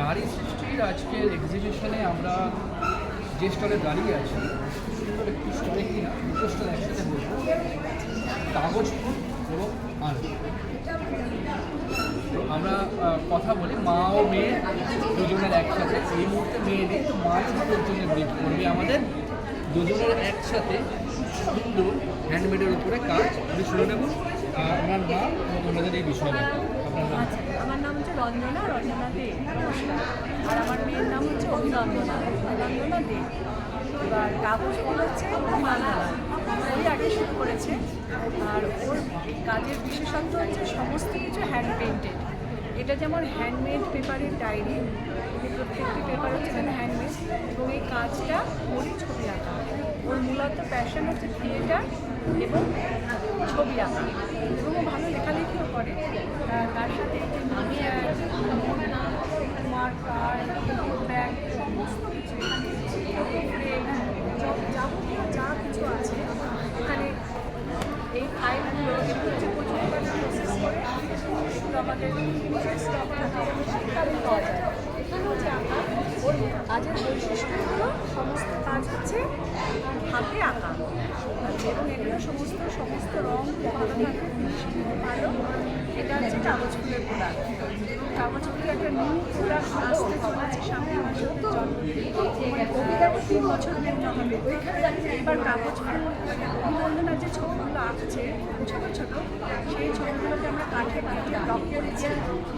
নারী সৃষ্টির আজকের এক্সিবিশনে আমরা যে স্টলে দাঁড়িয়ে আছি একটি স্টলে কি না, দুটো স্টল একসাথে বলব কাগজ ফুল এবং তো আমরা কথা বলি, মা ও মেয়ে দুজনের একসাথে। এই মুহূর্তে মেয়ে নেই তো মাই দুটোর জন্য করবে আমাদের। দুজনের একসাথে সুন্দর হ্যান্ডমেডের উপরে কাজ। আমি শুনে নেব নাম এবং ওনাদের এই নাম আচ্ছা আমার নাম হচ্ছে রঞ্জনা রঞ্জনা দে। আর আমার মেয়ের নাম হচ্ছে অভিনন্দনা অভিনন্দনা দে। এবার কাগজগুলো হচ্ছে মালা ওই আগে শুরু করেছে। আর ওর কাজের বিশেষত্ব হচ্ছে সমস্ত কিছু হ্যান্ড পেন্টেড এটা যেমন হ্যান্ডমেড পেপারের ডায়েরি প্রত্যেকটি পেপার হচ্ছে যেন হ্যান্ডমেড এবং এই কাজটা ওরই ছবি আঁকা। ওর মূলত প্যাশন হচ্ছে থিয়েটার এবং ছবি আঁকা। এবং ও ভালো লেখালেখিও করে। তার সাথে আমি মার্কার ব্যাগ, সমস্ত কিছু এখানে frame, সব যাবতীয় যা কিছু আছে এখানে এই ফাইলগুলো এগুলো হচ্ছে প্রচুর প্রসেস করে শুধু ওর কাজের বৈশিষ্ট্যগুলো সমস্ত কাজ হচ্ছে হাতে আঁকা এবং এগুলো সমস্ত সমস্ত রং ভালো এটা হচ্ছে কাগজ ফুলের প্রোডাক্ট এবং কাগজ ফুলের একটা নিউ প্রোডাক্ট আসতে চলেছে সামনে বছর মানে কবিতাকে তিন বছর এবার কাগজ ফুল যে ছবিগুলো আঁকছে ছোট ছোট সেই ছবিগুলোকে আমরা কাঠে কাঠে ব্লক করেছি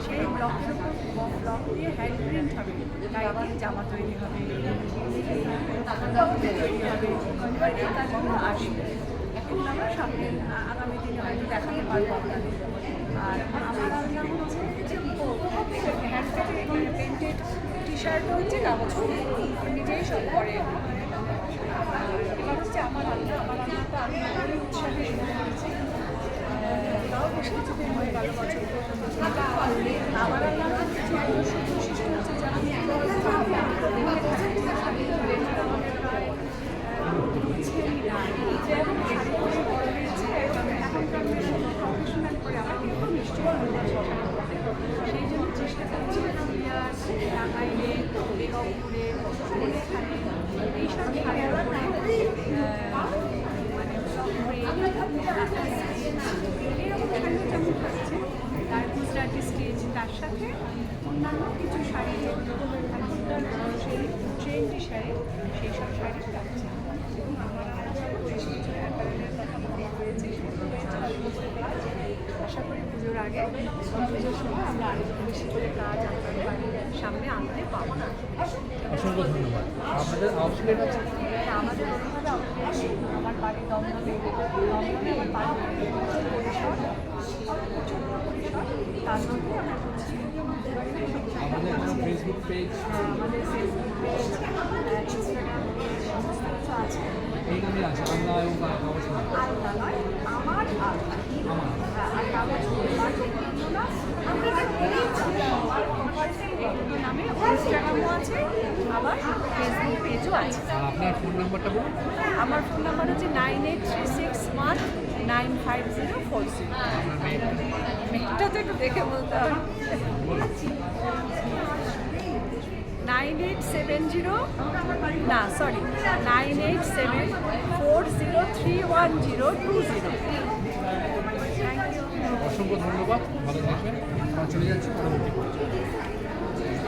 সেই ব্লকের উপর ব্লক দিয়ে হ্যান্ড প্রিন্ট হবে গায়ে দিয়ে জামা তৈরি হবে। তৈরি হবে। আসবে। এখন আমরা সামনে আগামী দিনে হয়তো দেখাতে পারব আর আমার নাম হচ্ছে টি শার্টও হচ্ছে কাগজ। নিজেই সব করে এবার হচ্ছে আমার আলাদা আমার আলাদা আমি আমার উৎসাহে শুরু করেছি আহ, তাও বেশ কিছুদিন হয়ে গেল বছর আমার আলাদা কিছু বৈশিষ্ট্য বৈশিষ্ট্য হচ্ছে যেমন আমাদের প্রায় ছেলে নাই যেমন শাড়ি পরে বড় হয়েছে এখনকার প্রফেশনাল করে আমার কিন্তু মিষ্টি সেই জন্য চেষ্টা করছি টাঙ্গাইলে রংপুরে এখানে এইসব শাড়ির উপরে আহ, মানে এরকম শাড়ি যেমন থাকছে তার গুজরাটি স্টেজ তার সাথে অন্যান্য কিছু শাড়ি এখনকার সেই ট্রেন্ডি শাড়ি সেই সব শাড়ি থাকছে এবং আমার বেশ কিছু অ্যাপারেলের কথা মনে হয়েছে শুরু হয়েছে অল্প করে কাজ আশা করি পুজোর আগে পুজোর সময় আমরা আরেকটু বেশি করে কাজ আপনাদের বাড়ির সামনে আনতে পাবো না। অসংখ্য ধন্যবাদ। আপনাদের আউটলেট আছে? আমাদের আউটলেট আমার বাড়ি দমদমে দমদমে আমার বাড়ি প্রচুর পরিসর প্রচুর পরিসর তার মধ্যে আমাদের ফেসবুক পেজ আমাদের ফেসবুক পেজ ইনস্টাগ্রাম পেজ সমস্ত কিছু আছে এই নামে আছে বাংলা এবং। আলতা নয় আমার আলতা আমার আর কাগজ ফুল আমরা যে পেয়েছি আমার এই দুটো নামে ইনস্টাগ্রামও আছে আবার ফেসবুক পেজও আছে আপনার ফোন নাম্বারটা বলুন আমার ফোন নাম্বার হচ্ছে nine eight three six one nine five zero four zero মেয়েটা তো একটু দেখে বলতে হবে নাইন এইট সেভেন জিরো, না sorry nine eight seven four zero three one zero two zero. অসংখ্য ধন্যবাদ, ভালো থাকবেন চলে যাচ্ছি পরবর্তী